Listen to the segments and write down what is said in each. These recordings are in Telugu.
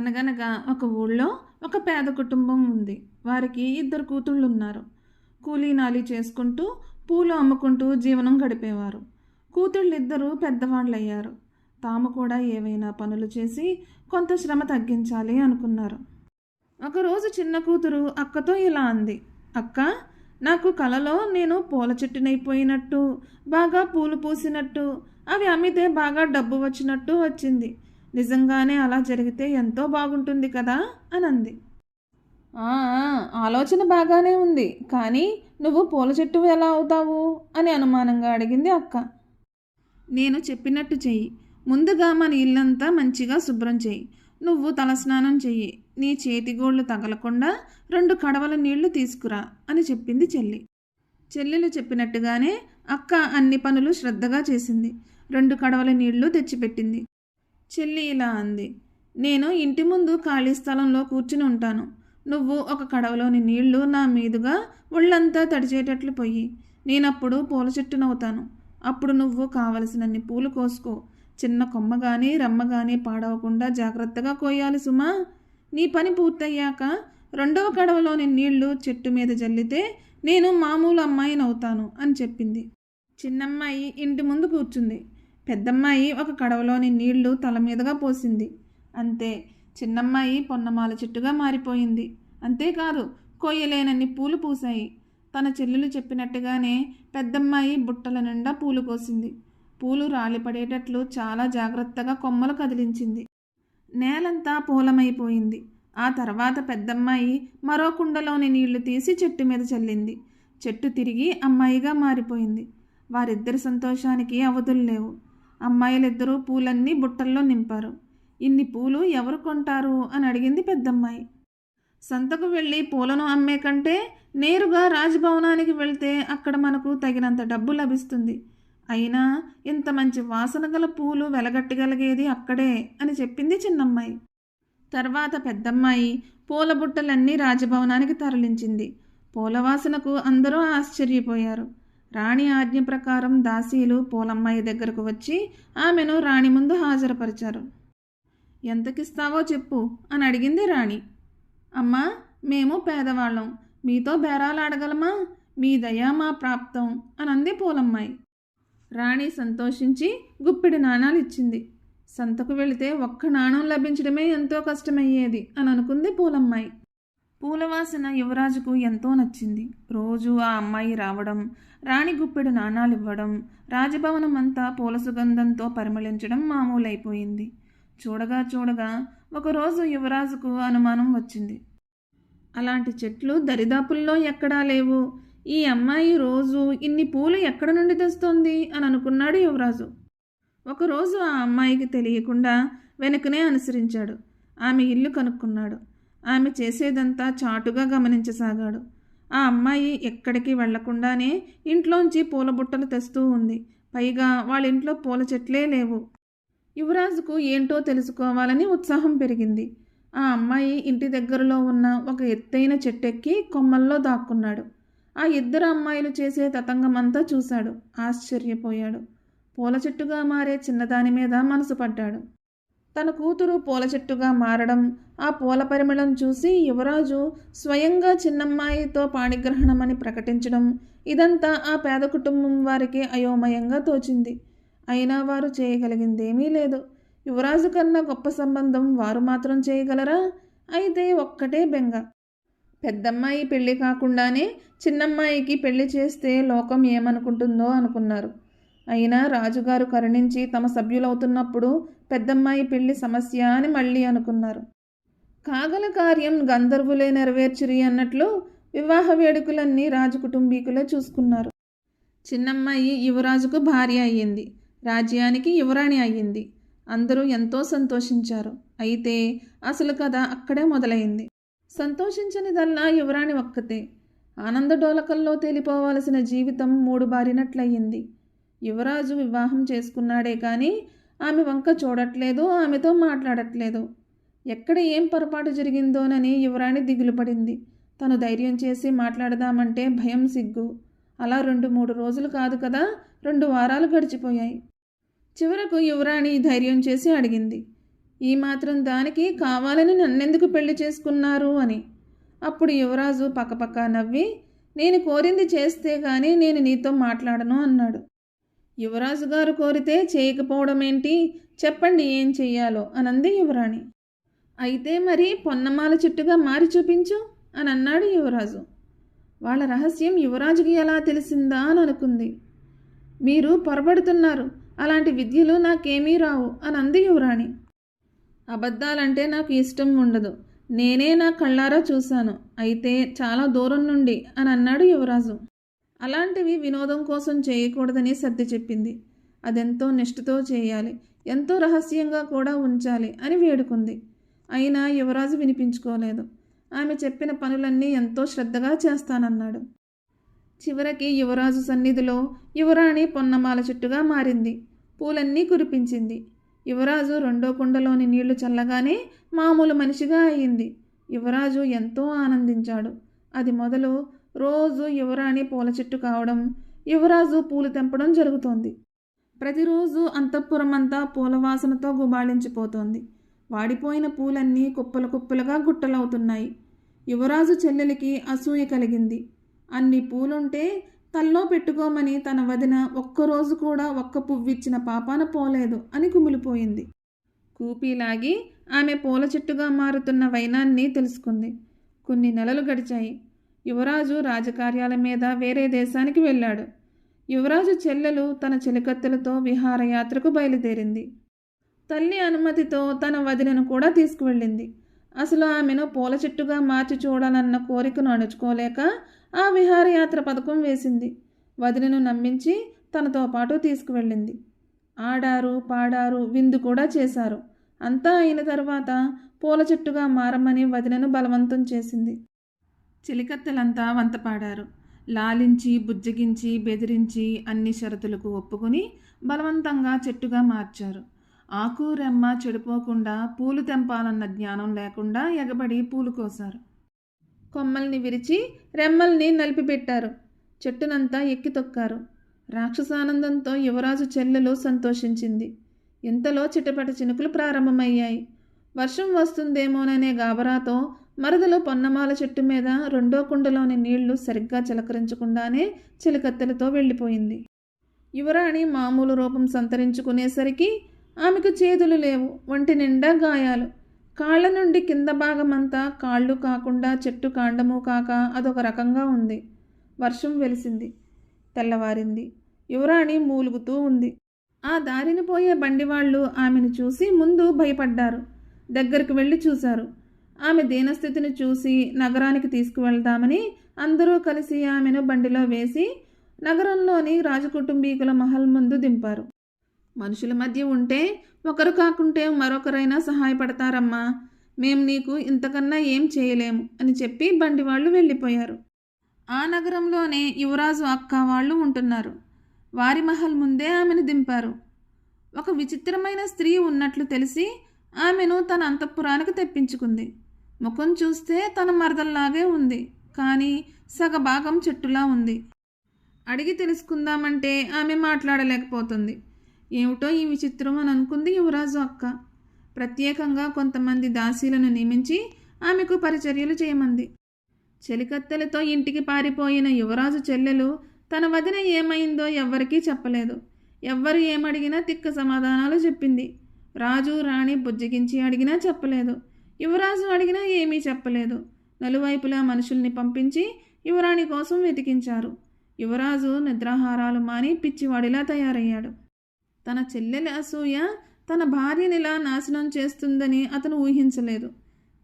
అనగనగా ఒక ఊళ్ళో ఒక పేద కుటుంబం ఉంది. వారికి ఇద్దరు కూతుళ్ళు ఉన్నారు కూలీ నాలి చేసుకుంటూ పూలు అమ్ముకుంటూ జీవనం గడిపేవారు. కూతుళ్ళిద్దరూ పెద్దవాళ్ళయ్యారు. తాము కూడా ఏవైనా పనులు చేసి కొంత శ్రమ తగ్గించాలి అనుకున్నారు. ఒకరోజు చిన్న కూతురు అక్కతో ఇలా అంది. అక్క నాకు కలలో నేను పూల చెట్టునైపోయినట్టు బాగా పూలు పూసినట్టు అవి అమ్మితే బాగా డబ్బు వచ్చినట్టు వచ్చింది. నిజంగానే అలా జరిగితే ఎంతో బాగుంటుంది కదా? అని అంది ఆలోచన బాగానే ఉంది. కానీ నువ్వు పూల చెట్టు ఎలా అవుతావు? అని అనుమానంగా అడిగింది అక్క. నేను చెప్పినట్టు చెయ్యి. ముందుగా మన ఇల్లంతా మంచిగా శుభ్రం చెయ్యి. నువ్వు తలస్నానం చెయ్యి. నీ చేతిగోళ్ళు తగలకుండా రెండు కడవల నీళ్ళు తీసుకురా అని చెప్పింది చెల్లి. చెల్లెలు చెప్పినట్టుగానే అక్క అన్ని పనులు శ్రద్ధగా చేసింది. రెండు కడవల నీళ్ళు తెచ్చిపెట్టింది. చెల్లి ఇలా అంది. నేను ఇంటి ముందు ఖాళీ స్థలంలో కూర్చుని ఉంటాను. నువ్వు ఒక కడవలోని నీళ్ళు నా మీదుగా ఒళ్ళంతా తడిచేటట్లు పోయి నేనప్పుడు పూల చెట్టునవుతాను అప్పుడు నువ్వు కావలసినన్ని పూలు కోసుకో. చిన్న కొమ్మ కానీ రమ్మ కానీ పాడవకుండా జాగ్రత్తగా కోయాలి సుమా. నీ పని పూర్తయ్యాక రెండవ కడవలోని నీళ్ళు చెట్టు మీద జల్లితే నేను మామూలు అమ్మాయిని అవుతాను అని చెప్పింది. చిన్నమ్మాయి ఇంటి ముందు కూర్చుంది. పెద్దమ్మాయి ఒక కడవలోని నీళ్ళు తల మీదుగా పోసింది. అంతే చిన్నమ్మాయి పొన్నమాల చెట్టుగా మారిపోయింది. అంతేకాదు కొయ్యలేనన్ని పూలు పూసాయి తన చెల్లెలు చెప్పినట్టుగానే పెద్దమ్మాయి బుట్టల నిండా పూలు కోసింది. పూలు రాలిపడేటట్లు చాలా జాగ్రత్తగా కొమ్మలు కదిలించింది. నేలంతా పూలమైపోయింది. ఆ తర్వాత పెద్దమ్మాయి మరో కుండలోని నీళ్ళు తీసి చెట్టు మీద చల్లింది. చెట్టు తిరిగి అమ్మాయిగా మారిపోయింది. వారిద్దరి సంతోషానికి అవధులు లేవు. అమ్మాయిలిద్దరూ పూలన్నీ బుట్టల్లో నింపారు. ఇన్ని పూలు ఎవరు కొంటారు? అని అడిగింది పెద్దమ్మాయి. సంతకు వెళ్ళి పూలను అమ్మే కంటే నేరుగా రాజభవనానికి వెళ్తే అక్కడ మనకు తగినంత డబ్బు లభిస్తుంది. అయినా ఇంత మంచి వాసన గల పూలు వెలగట్టగలిగేది అక్కడే అని చెప్పింది చిన్నమ్మాయి. తర్వాత పెద్దమ్మాయి పూల బుట్టలన్నీ రాజభవనానికి తరలించింది. పూల వాసనకు అందరూ ఆశ్చర్యపోయారు. రాణి ఆజ్ఞ ప్రకారం దాసీలు పూలమ్మాయి దగ్గరకు వచ్చి ఆమెను రాణి ముందు హాజరుపరిచారు. ఎంతకిస్తావో చెప్పు అని అడిగింది రాణి. అమ్మా మేము పేదవాళ్ళం. మీతో బేరాలు అడగలమా మీ దయా మా ప్రాప్తం అనంది పూలమ్మాయి. రాణి సంతోషించి గుప్పిడి నాణాలు ఇచ్చింది. సంతకు వెళితే ఒక్క నాణం లభించడమే ఎంతో కష్టమయ్యేది అని అనుకుంది పూలమ్మాయి. పూలవాసన యువరాజుకు ఎంతో నచ్చింది. రోజు ఆ అమ్మాయి రావడం రాణి గుప్పెడు నాణాలు ఇవ్వడం రాజభవనం అంతా పూల సుగంధంతో పరిమళించడం మామూలైపోయింది. చూడగా చూడగా ఒకరోజు యువరాజుకు అనుమానం వచ్చింది. అలాంటి చెట్లు దరిదాపుల్లో ఎక్కడా లేవు. ఈ అమ్మాయి రోజు ఇన్ని పూలు ఎక్కడ నుండి తెస్తోంది అని అనుకున్నాడు యువరాజు. ఒకరోజు ఆ అమ్మాయికి తెలియకుండా వెనుకనే అనుసరించాడు. ఆమె ఇల్లు కనుక్కున్నాడు. ఆమె చేసేదంతా చాటుగా గమనించసాగాడు. ఆ అమ్మాయి ఎక్కడికి వెళ్ళకుండానే ఇంట్లోంచి పూల బుట్టలు తెస్తూ ఉంది. పైగా వాళ్ళ ఇంట్లో పూల చెట్లే లేవు. యువరాజుకు ఏంటో తెలుసుకోవాలని ఉత్సాహం పెరిగింది. ఆ అమ్మాయి ఇంటి దగ్గరలో ఉన్న ఒక ఎత్తైన చెట్టెక్కి కొమ్మల్లో దాక్కున్నాడు. ఆ ఇద్దరు అమ్మాయిలు చేసే తతంగమంతా చూశాడు. ఆశ్చర్యపోయాడు. పూల చెట్టుగా మారే చిన్నదాని మీద మనసు పడ్డాడు. తన కూతురు పూల చెట్టుగా మారడం ఆ పూల పరిమళం చూసి యువరాజు స్వయంగా చిన్నమ్మాయితో పాణిగ్రహణమని ప్రకటించడం ఇదంతా ఆ పేద కుటుంబం వారికి అయోమయంగా తోచింది. అయినా వారు చేయగలిగిందేమీ లేదు. యువరాజు కన్నా గొప్ప సంబంధం వారు మాత్రం చేయగలరా? అయితే ఒక్కటే బెంగ. పెద్దమ్మాయి పెళ్ళి కాకుండానే చిన్నమ్మాయికి పెళ్ళి చేస్తే లోకం ఏమనుకుంటుందో అనుకున్నారు. అయినా రాజుగారు కరుణించి తమ సభ్యులవుతున్నప్పుడు పెద్దమ్మాయి పెళ్ళి సమస్య అని మళ్ళీ అనుకున్నారు. కాగల కార్యం గంధర్వులే నెరవేర్చిరి అన్నట్లు వివాహ వేడుకలన్నీ రాజు కుటుంబీకులే చూసుకున్నారు. చిన్నమ్మాయి యువరాజుకు భార్య అయ్యింది. రాజ్యానికి యువరాణి అయ్యింది. అందరూ ఎంతో సంతోషించారు. అయితే అసలు కథ అక్కడే మొదలైంది. సంతోషించనిదల్లా యువరాణి ఒక్కతే. ఆనందడోలకల్లో తేలిపోవలసిన జీవితం మూడు బారినట్లయింది. యువరాజు వివాహం చేసుకున్నాడే కానీ ఆమె వంక చూడట్లేదు ఆమెతో మాట్లాడట్లేదు. ఎక్కడ ఏం పొరపాటు జరిగిందోనని యువరాణి దిగులు పడింది తను ధైర్యం చేసి మాట్లాడదామంటే భయం సిగ్గు. అలా రెండు మూడు రోజులు కాదు కదా రెండు వారాలు గడిచిపోయాయి. చివరకు యువరాణి ధైర్యం చేసి అడిగింది ఈ మాత్రం దానికి కావాలని నన్నెందుకు పెళ్ళి చేసుకున్నారు? అని. అప్పుడు యువరాజు పక్కపక్క నవ్వి నేను కోరింది చేస్తే కానీ నేను నీతో మాట్లాడను అన్నాడు. యువరాజు గారు కోరితే చేయకపోవడం ఏంటి చెప్పండి ఏం చెయ్యాలో అనంది యువరాణి. అయితే మరి పొన్నమాల చెట్టుగా మారి చూపించు అని అన్నాడు యువరాజు. వాళ్ళ రహస్యం యువరాజుకి ఎలా తెలిసిందా అని అనుకుంది. మీరు పొరబడుతున్నారు. అలాంటి విద్యలు నాకేమీ రావు అని అంది యువరాణి. అబద్ధాలంటే నాకు ఇష్టం ఉండదు. నేనే నా కళ్ళారా చూశాను. అయితే చాలా దూరం నుండి అని అన్నాడు యువరాజు. అలాంటివి వినోదం కోసం చేయకూడదని సర్ది చెప్పింది. అదెంతో నిష్ఠతో చేయాలి. ఎంతో రహస్యంగా కూడా ఉంచాలి అని వేడుకుంది. అయినా యువరాజు వినిపించుకోలేదు. ఆమె చెప్పిన పనులన్నీ ఎంతో శ్రద్ధగా చేస్తానన్నాడు. చివరికి యువరాజు సన్నిధిలో యువరాణి పొన్నమాల చెట్టుగా మారింది. పూలన్నీ కురిపించింది. యువరాజు రెండో కుండలోని నీళ్ళు చల్లగానే మామూలు మనిషిగా అయింది. యువరాజు ఎంతో ఆనందించాడు. అది మొదలు రోజు యువరాణి పూల చెట్టు కావడం యువరాజు పూలు తెంపడం జరుగుతోంది. ప్రతిరోజు అంతఃపురమంతా పూల వాసనతో గుబాళించిపోతోంది. వాడిపోయిన పూలన్నీ కుప్పలు కుప్పలుగా గుట్టలవుతున్నాయి. యువరాజు చెల్లెలికి అసూయ కలిగింది. అన్ని పూలుంటే తల్లో పెట్టుకోమని తన వదిన ఒక్కరోజు కూడా ఒక్క పువ్విచ్చిన పాపాన పోలేదు అని కుమిలిపోయింది. కూపీలాగి ఆమె పూల చెట్టుగా మారుతున్న వైనాన్ని తెలుసుకుంది. కొన్ని నెలలు గడిచాయి. యువరాజు రాజకార్యాల మీద వేరే దేశానికి వెళ్ళాడు. యువరాజు చెల్లెలు తన చెలికత్తెలతో విహారయాత్రకు బయలుదేరింది. తల్లి అనుమతితో తన వదినను కూడా తీసుకువెళ్ళింది. అసలు ఆమెను పూల చెట్టుగా మార్చి చూడాలన్న కోరికను అణుచుకోలేక ఆ విహారయాత్ర పథకం వేసింది. వదినను నమ్మించి తనతో పాటు తీసుకువెళ్ళింది. ఆడారు పాడారు విందు కూడా చేశారు. అంతా అయిన తర్వాత పూల చెట్టుగా మారమని వదినను బలవంతం చేసింది. చిలికత్తెలంతా వంతపాడారు. లాలించి బుజ్జగించి బెదిరించి అన్ని షరతులకు ఒప్పుకుని బలవంతంగా చెట్టుగా మార్చారు. ఆకు రెమ్మ చెడిపోకుండా పూలు తెంపాలన్న జ్ఞానం లేకుండా ఎగబడి పూలు కోసారు కొమ్మల్ని విరిచి రెమ్మల్ని నలిపిపెట్టారు. చెట్టునంతా ఎక్కి తొక్కారు. రాక్షసానందంతో యువరాజు చెల్లెలు సంతోషించింది. ఇంతలో చిటపట చినుకులు ప్రారంభమయ్యాయి. వర్షం వస్తుందేమోననే గాబరాతో మరదలు పొన్నమాల చెట్టు మీద రెండో కుండలోని నీళ్ళు సరిగ్గా చిలకరించకుండానే చిలకత్తెలతో వెళ్ళిపోయింది. యువరాణి మామూలు రూపం సంతరించుకునేసరికి ఆమెకు చేతులు లేవు ఒంటి నిండా గాయాలు. కాళ్ళ నుండి కింద భాగమంతా కాళ్ళు కాకుండా చెట్టు కాండము కాక అదొక రకంగా ఉంది. వర్షం వెలిసింది తెల్లవారింది. యువరాణి మూలుగుతూ ఉంది. ఆ దారిని పోయే బండివాళ్ళు ఆమెను చూసి ముందు భయపడ్డారు. దగ్గరికి వెళ్ళి చూశారు. ఆమె దీనస్థితిని చూసి నగరానికి తీసుకువెళ్దామని అందరూ కలిసి ఆమెను బండిలో వేసి నగరంలోని రాజకుటుంబీకుల మహల్ ముందు దింపారు. మనుషుల మధ్య ఉంటే ఒకరు కాకుంటే మరొకరైనా సహాయపడతారమ్మా. మేము నీకు ఇంతకన్నా ఏం చేయలేము అని చెప్పి బండి వాళ్ళు వెళ్ళిపోయారు. ఆ నగరంలోనే యువరాజు అక్క వాళ్ళు ఉంటున్నారు. వారి మహల్ ముందే ఆమెను దింపారు. ఒక విచిత్రమైన స్త్రీ ఉన్నట్లు తెలిసి ఆమెను తన అంతఃపురానికి తెప్పించుకుంది. ముఖం చూస్తే తన మరదల్లాగే ఉంది కానీ సగభాగం చెట్టులా ఉంది. అడిగి తెలుసుకుందామంటే ఆమె మాట్లాడలేకపోతుంది. ఏమిటో ఈ విచిత్రం అని అనుకుంది యువరాజు అక్క. ప్రత్యేకంగా కొంతమంది దాసీలను నియమించి ఆమెకు పరిచర్యలు చేయమంది. చెలికత్తెలతో ఇంటికి పారిపోయిన యువరాజు చెల్లెలు తన వదిన ఏమైందో ఎవ్వరికీ చెప్పలేదు. ఎవ్వరు ఏమడిగినా తిక్క సమాధానాలు చెప్పింది. రాజు రాణి బుజ్జగించి అడిగినా చెప్పలేదు. యువరాజు అడిగినా ఏమీ చెప్పలేదు. నలువైపులా మనుషుల్ని పంపించి యువరాణి కోసం వెతికించారు. యువరాజు నిద్రాహారాలు మాని పిచ్చివాడిలా తయారయ్యాడు. తన చెల్లెల అసూయ తన భార్యనిలా నాశనం చేస్తుందని అతను ఊహించలేదు.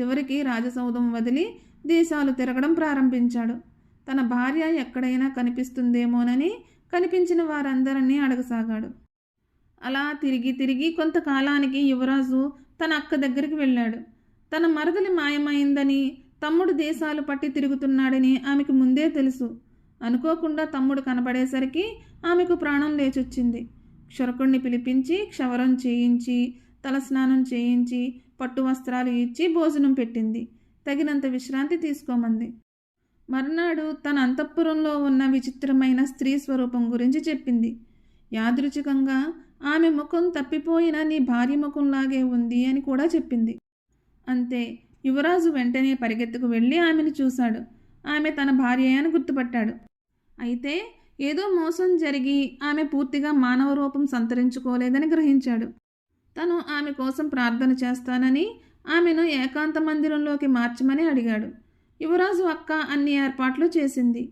చివరికి రాజసౌధం వదిలి దేశాలు తిరగడం ప్రారంభించాడు. తన భార్య ఎక్కడైనా కనిపిస్తుందేమోనని కనిపించిన వారందరినీ అడగసాగాడు. అలా తిరిగి తిరిగి కొంతకాలానికి యువరాజు తన అక్క దగ్గరికి వెళ్ళాడు. తన మరదలి మాయమైందని తమ్ముడు దేశాలు పట్టి తిరుగుతున్నాడని ఆమెకు ముందే తెలుసు. అనుకోకుండా తమ్ముడు కనబడేసరికి ఆమెకు ప్రాణం లేచొచ్చింది. క్షురకుణ్ణి పిలిపించి క్షవరం చేయించి తలస్నానం చేయించి పట్టు వస్త్రాలు ఇచ్చి భోజనం పెట్టింది. తగినంత విశ్రాంతి తీసుకోమంది. మర్నాడు తన అంతఃపురంలో ఉన్న విచిత్రమైన స్త్రీ స్వరూపం గురించి చెప్పింది. యాదృచికంగా ఆమె ముఖం తప్పిపోయిన నీ భార్య ముఖంలాగే ఉంది అని కూడా చెప్పింది. అంతే. యువరాజు వెంటనే పరిగెత్తుకు వెళ్ళి ఆమెను చూశాడు. ఆమె తన భార్య అని గుర్తుపట్టాడు. అయితే ఏదో మోసం జరిగి ఆమె పూర్తిగా మానవ రూపం సంతరించుకోలేదని గ్రహించాడు. తను ఆమె కోసం ప్రార్థన చేస్తానని ఆమెను ఏకాంత మందిరంలోకి మార్చమని అడిగాడు. యువరాజు అక్క అన్ని ఏర్పాట్లు చేసింది.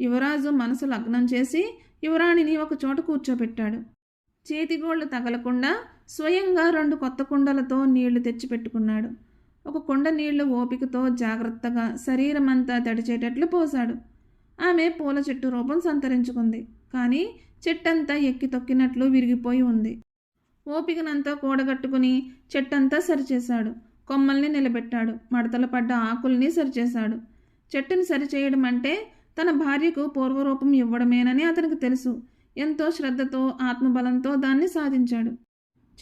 యువరాజు మనసు లగ్నం చేసి యువరాణిని ఒక చోట కూర్చోబెట్టాడు చేతిగోళ్ళు తగలకుండా స్వయంగా రెండు కొత్త కుండలతో నీళ్ళు తెచ్చిపెట్టుకున్నాడు. ఒక కుండ నీళ్ళు ఓపికతో జాగ్రత్తగా శరీరమంతా తడిచేటట్లు పోశాడు. ఆమె పూల చెట్టు రూపం సంతరించుకుంది. కానీ చెట్టంతా ఎక్కి తొక్కినట్లు విరిగిపోయి ఉంది. ఓపికనంతా కూడగట్టుకుని చెట్టంతా సరిచేశాడు. కొమ్మల్ని నిలబెట్టాడు. మడతలు పడ్డ ఆకుల్ని సరిచేశాడు. చెట్టుని సరిచేయడం అంటే తన భార్యకు పూర్వరూపం ఇవ్వడమేనని అతనికి తెలుసు. ఎంతో శ్రద్ధతో ఆత్మబలంతో దాన్ని సాధించాడు.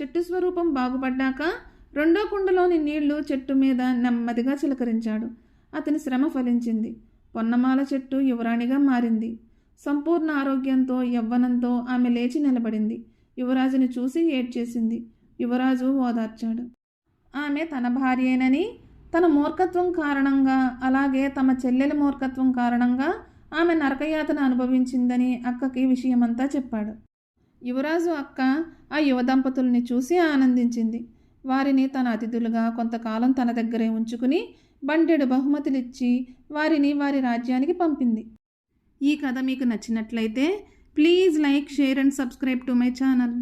చెట్టు స్వరూపం బాగుపడ్డాక రెండో కుండలోని నీళ్ళు చెట్టు మీద నెమ్మదిగా చిలకరించాడు. అతని శ్రమ ఫలించింది. పొన్నమాల చెట్టు యువరాణిగా మారింది. సంపూర్ణ ఆరోగ్యంతో యవ్వనంతో ఆమె లేచి నిలబడింది. యువరాజుని చూసి ఏడ్చేసింది. యువరాజు ఓదార్చాడు. ఆమె తన భార్యేనని తన మూర్ఖత్వం కారణంగా అలాగే తమ చెల్లెలి మూర్ఖత్వం కారణంగా ఆమె నరకయాతన అనుభవించిందని అక్కకి విషయమంతా చెప్పాడు. యువరాజు అక్క ఆ యువ దంపతుల్ని చూసి ఆనందించింది. వారిని తన అతిథులుగా కొంతకాలం తన దగ్గరే ఉంచుకుని బండెడు బహుమతులిచ్చి వారిని వారి రాజ్యానికి పంపింది. ఈ కథ మీకు నచ్చినట్లయితే please like share and subscribe to my channel.